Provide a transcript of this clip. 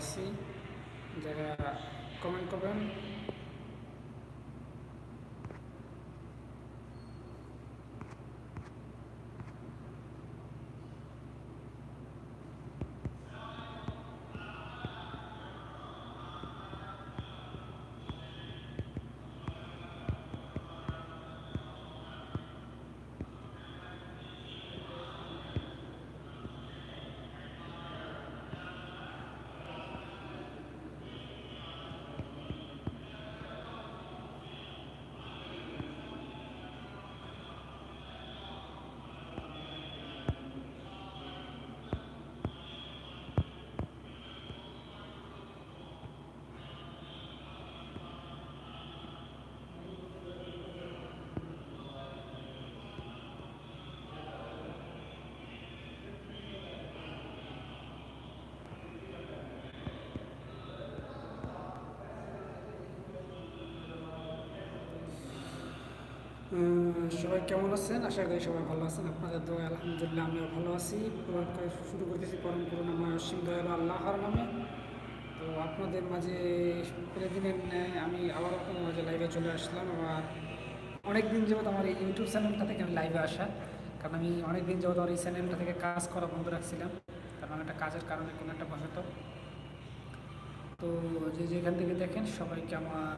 আছি যারা কমেন্ট করবেন। সবাই কেমন আছেন? আশা করি সবাই ভালো আছেন। আপনাদের দোয়া, আলহামদুলিল্লাহ আমিও ভালো আছি। পুরাণ করে শুরু করতেছি পরম করুণাময় অসীম দয়ালু আল্লাহর নামে। তো আপনাদের মাঝে প্রতিদিনের ন্যায় আমি আবার আপনাদের মাঝে লাইভে চলে আসলাম। আবার অনেক দিন যাবত আমার এই ইউটিউব চ্যানেলটা থেকে আমি লাইভে আসা। কারণ আমি অনেক দিন যাবত আমার এই চ্যানেলটা থেকে কাজ করা বন্ধ রাখছিলাম। কারণ একটা কাজের কারণে কোনো একটা বসত। তো যে যেখান থেকে দেখেন সবাইকে আমার